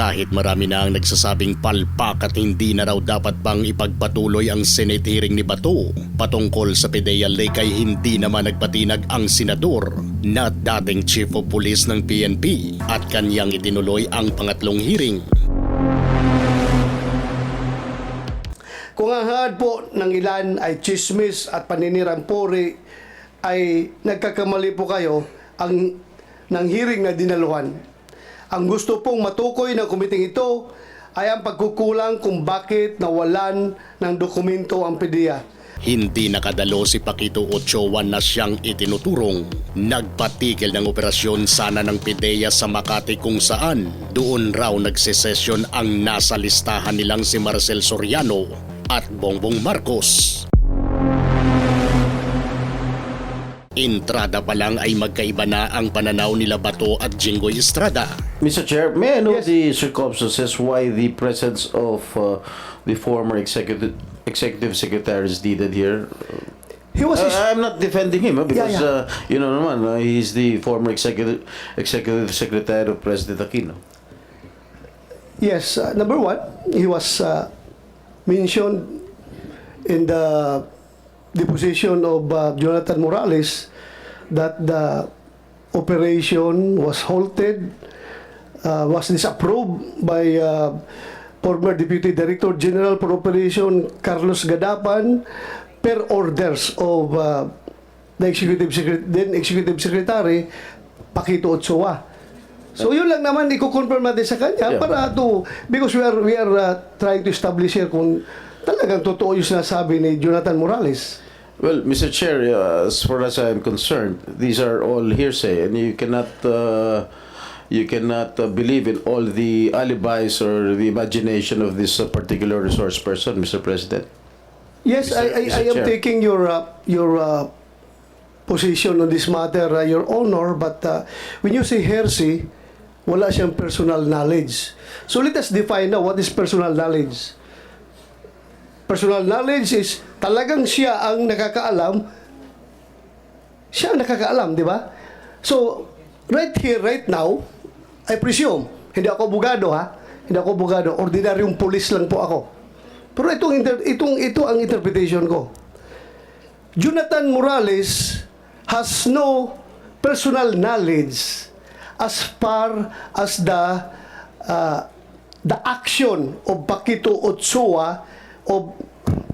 Kahit marami na ang nagsasabing palpak at hindi na raw dapat bang ipagpatuloy ang Senate hearing ni Bato patungkol sa PDEA Lake ay hindi naman nagpatinag ang senador na dating chief of police ng PNP at kanyang itinuloy ang pangatlong hearing. Kung ang hangad po ng ilan ay chismis at paninirang puri, ay nagkakamali po kayo ang ng hearing na dinaluhan. Ang gusto pong matukoy ng kumiting ito ay ang pagkukulang kung bakit nawalan ng dokumento ang PDEA. Hindi nakadalo si Pakito Ochoa na siyang itinuturong. Nagpatigil ng operasyon sana ng PIDEA sa Makati kung saan doon raw nagsesesyon ang nasa listahan nilang si Marcel Soriano at Bongbong Marcos. Entrada pa lang ay magkaiba na ang pananaw nila Bato at Jinggoy Estrada. Mr. Chair, may I know Yes. the circumstances why the presence of uh, the former executive executive secretary is needed here? He was Uh, I'm not defending him uh, because Yeah, Uh, you know naman uh, he's the former executive executive secretary of President Aquino. Yes, uh, number one, he was uh, mentioned in the deposition of uh, Jonathan Morales that the operation was halted, uh, was disapproved by uh, former Deputy Director General for Operation Carlos Gadapan per orders of uh, the Executive Secretary, then Executive Secretary Pakito Otsoa. So yun lang naman i-confirm natin sa kanya Yeah. para to because we are we are uh, trying to establish here kung talagang totoo yung sinasabi ni Jonathan Morales. Well, Mr. Chair, uh, as far as I'm concerned, these are all hearsay, and you cannot uh, you cannot uh, believe in all the alibis or the imagination of this uh, particular resource person, Mr. President. Yes, Mr. I, I, I Mr. am Chair. taking your uh, your uh, position on this matter, uh, your honor, but uh, when you say heresy, wala siyang personal knowledge. So let us define now what is personal knowledge. Personal knowledge is talagang siya ang nakakaalam, siya ang nakakaalam, di ba? So, right here, right now, I presume, hindi ako abogado ha, hindi ako abogado, ordinaryong pulis lang po ako. Pero itong, itong, ito ang interpretation ko. Jonathan Morales has no personal knowledge as far as the uh, the action of Pakito Otsua of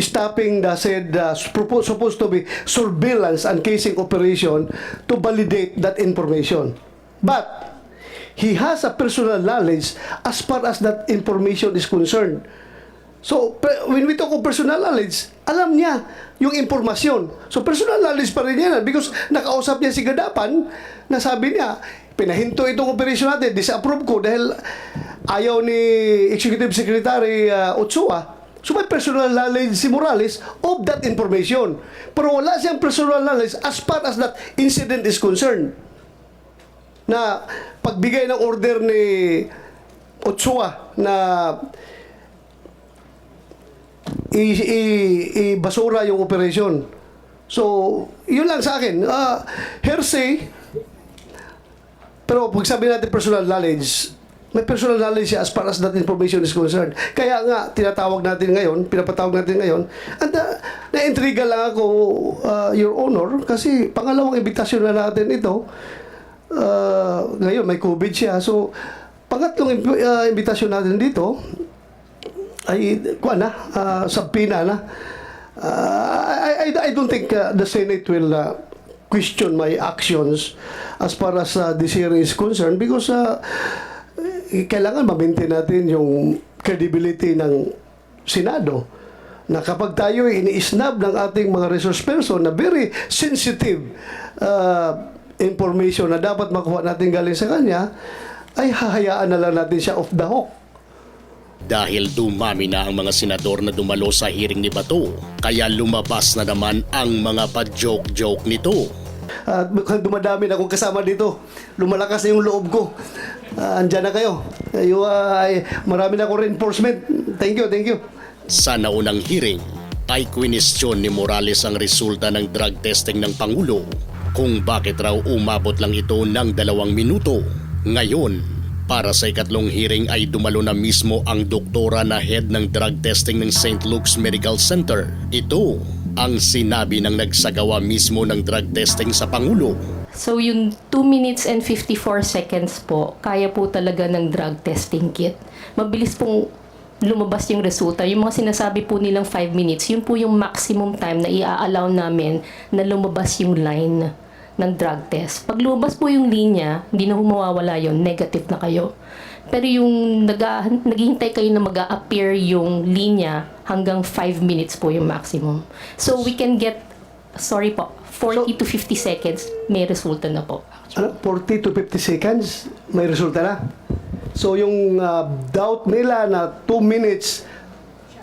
stopping the said uh, suppo- supposed to be surveillance and casing operation to validate that information. But he has a personal knowledge as far as that information is concerned. So, when we talk of personal knowledge, alam niya yung impormasyon. So, personal knowledge pa rin yan. Because nakausap niya si Gadapan na sabi niya, pinahinto itong operation natin, disapprove ko dahil ayaw ni Executive Secretary uh, Ochoa. So, may personal knowledge si Morales of that information. Pero wala siyang personal knowledge as far as that incident is concerned na pagbigay ng order ni Ochoa na i- i- i-basura yung operation. So, yun lang sa akin. Uh, hearsay, pero pag sabi natin personal knowledge, may personal knowledge as far as that information is concerned. Kaya nga, tinatawag natin ngayon, pinapatawag natin ngayon, at uh, na-intriga lang ako, uh, Your Honor, kasi pangalawang imbitasyon na natin ito, uh, ngayon may COVID siya. So, pangatlong uh, imbitasyon natin dito, ay kuan na uh, subpoena na Uh, I, I, I don't think uh, the Senate will uh, question my actions as far as uh, this hearing is concerned because uh, kailangan ma-maintain natin yung credibility ng Senado na kapag tayo ini-snub ng ating mga resource person na very sensitive uh, information na dapat makuha natin galing sa kanya, ay hahayaan na lang natin siya off the hook. Dahil dumami na ang mga senador na dumalo sa hearing ni Bato, kaya lumabas na naman ang mga pa-joke-joke nito. At mukhang dumadami na akong kasama dito. Lumalakas na yung loob ko. Ah, andyan na kayo. Ayo, ay, marami na akong reinforcement. Thank you, thank you. Sa naunang hearing, ay kwinestyon ni Morales ang resulta ng drug testing ng Pangulo kung bakit raw umabot lang ito ng dalawang minuto. Ngayon, para sa ikatlong hearing ay dumalo na mismo ang doktora na head ng drug testing ng St. Luke's Medical Center. Ito ang sinabi ng nagsagawa mismo ng drug testing sa Pangulo. So yung 2 minutes and 54 seconds po, kaya po talaga ng drug testing kit. Mabilis pong lumabas yung resulta. Yung mga sinasabi po nilang 5 minutes, yun po yung maximum time na i-allow namin na lumabas yung line ng drug test. Pag lumabas po yung linya, hindi na humawawala yun, negative na kayo. Pero yung nag naghihintay kayo na mag appear yung linya, hanggang 5 minutes po yung maximum. So we can get, sorry po, 40 to 50 seconds, may resulta na po. Ano, 40 to 50 seconds, may resulta na. So yung ah, doubt nila na 2 minutes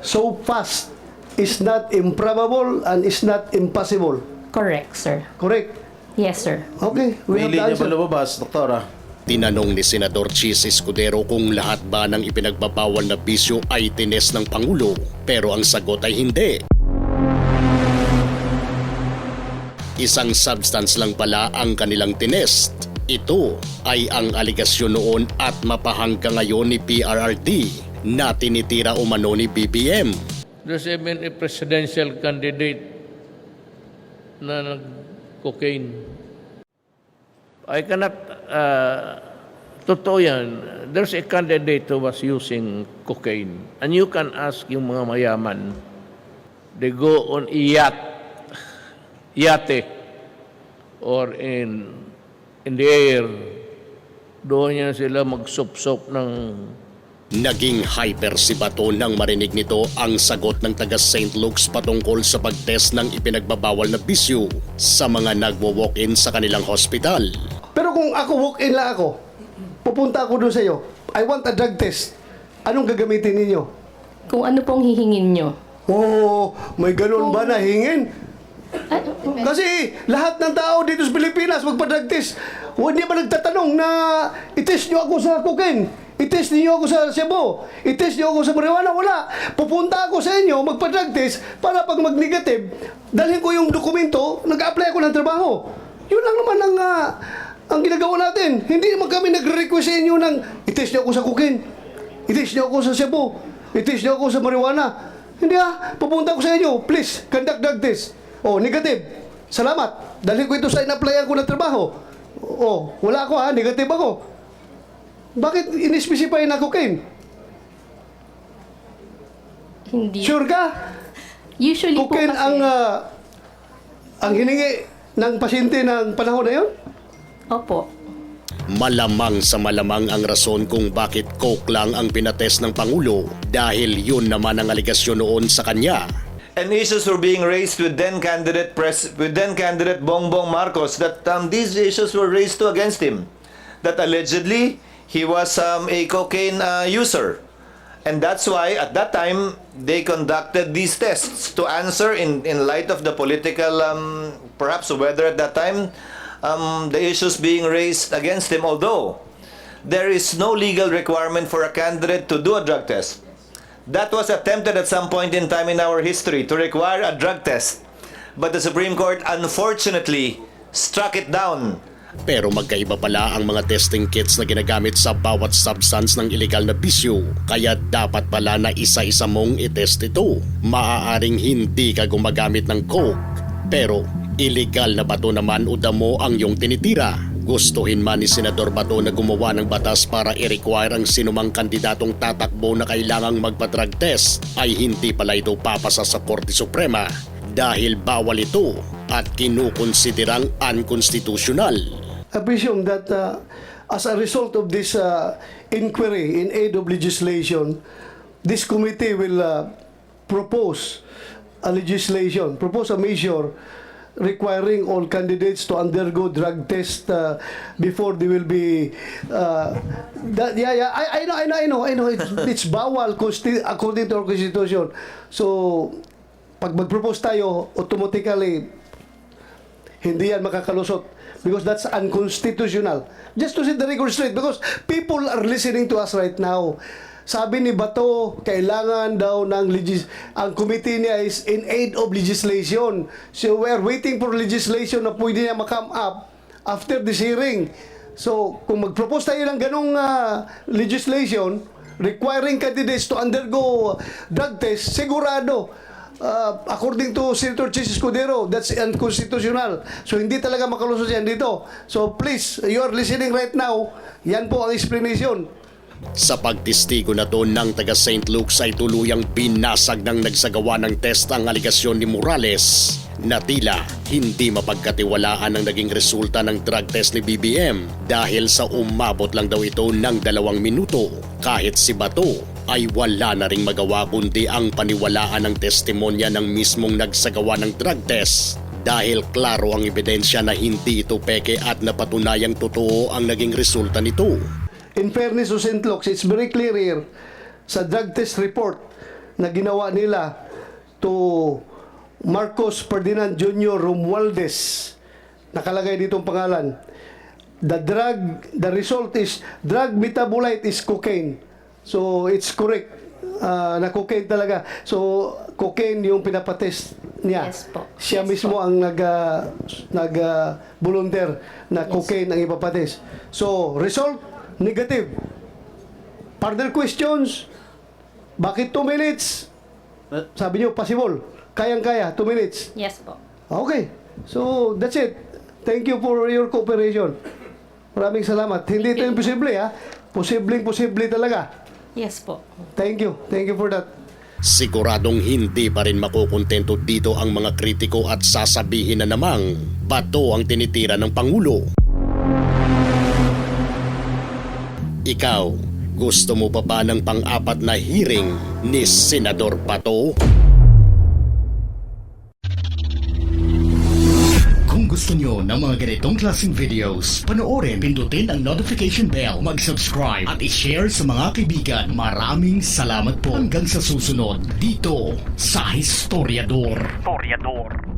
so fast is not improbable and is not impossible. Correct, sir. Correct? Yes, sir. Okay, we May have the linya ba answer. lumabas, Doktora? Tinanong ni Senador Chis Escudero kung lahat ba ng ipinagbabawal na bisyo ay tines ng Pangulo pero ang sagot ay hindi. Isang substance lang pala ang kanilang tinest. Ito ay ang aligasyon noon at mapahangga ngayon ni PRRD na tinitira umano ni BBM. There's even a presidential candidate na nag-cocaine. I cannot, uh, totoo yan, there's a candidate who was using cocaine. And you can ask yung mga mayaman, they go on yacht, yate, or in, in the air, doon yan sila magsup-sup ng Naging hyper si Bato nang marinig nito ang sagot ng taga St. Luke's patungkol sa pagtest ng ipinagbabawal na bisyo sa mga nagwo-walk-in sa kanilang hospital. Pero kung ako walk-in lang ako, pupunta ako doon sa iyo, I want a drug test. Anong gagamitin ninyo? Kung ano pong hihingin nyo. Oh, may ganun ba na hingin? Ay, Kasi lahat ng tao dito sa Pilipinas magpa-drug test. Hindi ba nagtatanong na itest nyo ako sa cocaine? Itest niyo ako sa Cebu. Itest niyo ako sa marijuana. Wala. Pupunta ako sa inyo, magpa-drug test para pag mag-negative, dalhin ko yung dokumento, nag-apply ako ng trabaho. Yun lang naman ang, ah, ang ginagawa natin. Hindi naman kami nagre-request sa inyo ng itest niyo ako sa cocaine. Itest niyo ako sa Cebu. Itest niyo ako sa marijuana. Hindi ah, pupunta ako sa inyo. Please, conduct drug test. Oh, negative. Salamat. Dahil ko ito sa in-applyan ko ng trabaho. Oh, wala ako ha, negative ako. Bakit in-specify na cocaine? hindi. Sure ka? Usually po Cocaine kasi, ang ah, ang hiningi ng pasyente ng panahon na yun? Opo. Malamang sa malamang ang rason kung bakit coke lang ang pinatest ng Pangulo dahil yun naman ang aligasyon noon sa kanya. and issues were being raised with then candidate pres with then candidate Bongbong Marcos that um, these issues were raised to against him that allegedly he was um, a cocaine uh, user and that's why at that time they conducted these tests to answer in in light of the political um, perhaps weather at that time um, the issues being raised against him although there is no legal requirement for a candidate to do a drug test that was attempted at some point in time in our history to require a drug test. But the Supreme Court unfortunately struck it down. Pero magkaiba pala ang mga testing kits na ginagamit sa bawat substance ng illegal na bisyo. Kaya dapat pala na isa-isa mong itest ito. Maaaring hindi ka gumagamit ng coke. Pero illegal na bato naman o damo ang iyong tinitira. Gustuhin man ni Senador Bato na gumawa ng batas para i-require ang sinumang kandidatong tatakbo na kailangang magpa-drug test ay hindi pala ito papasa sa Korte Suprema dahil bawal ito at kinukonsiderang unconstitutional. I presume that uh, as a result of this uh, inquiry in aid of legislation, this committee will uh, propose a legislation, propose a measure requiring all candidates to undergo drug test uh, before they will be uh, that, yeah yeah I, I know I know I know I know it's, it's bawal according to our constitution so pag mag-propose tayo automatically Hindi yan makakalusot because that's unconstitutional. Just to set the record straight because people are listening to us right now. Sabi ni Bato, kailangan daw ng legis ang committee niya is in aid of legislation. So we are waiting for legislation na pwede niya makam up after this hearing. So kung mag-propose tayo ng ganong ah, legislation requiring candidates to undergo drug test, sigurado Uh, according to Senator Chis Escudero, that's unconstitutional. So hindi talaga makalusot yan dito. So please, you are listening right now. Yan po ang explanation. Sa pagtistigo na to ng taga St. Luke's ay tuluyang binasag ng nagsagawa ng test ang aligasyon ni Morales na tila hindi mapagkatiwalaan ang naging resulta ng drug test ni BBM dahil sa umabot lang daw ito ng dalawang minuto kahit si Bato ay wala na ring magawa kundi ang paniwalaan ng testimonya ng mismong nagsagawa ng drug test dahil klaro ang ebidensya na hindi ito peke at napatunayang totoo ang naging resulta nito. In fairness to St. Luke's, it's very clear here sa drug test report na ginawa nila to Marcos Ferdinand Jr. Romualdez. Nakalagay dito ang pangalan. The drug, the result is drug metabolite is cocaine. So it's correct ah, na cocaine talaga. So cocaine yung pinapatest niya. Yes po. Siya Yes mismo po. ang nag ah, nag ah, volunteer na cocaine ang ipapatest. So result negative. Further questions? Bakit 2 minutes? Sabi niyo possible. Kayang-kaya 2 minutes. Yes po. Okay. So that's it. Thank you for your cooperation. Maraming salamat. Hindi ito imposible ha. Posibleng posible talaga. Yes po. Thank you. Thank you for that. Siguradong hindi pa rin makukontento dito ang mga kritiko at sasabihin na namang bato ang tinitira ng Pangulo. Ikaw, gusto mo pa ba ng pang-apat na hearing ni Senador Bato? Kung gusto nyo ng mga ganitong klaseng videos, panoorin, pindutin ang notification bell, mag-subscribe at i-share sa mga kaibigan. Maraming salamat po hanggang sa susunod dito sa Historiador. Historiador.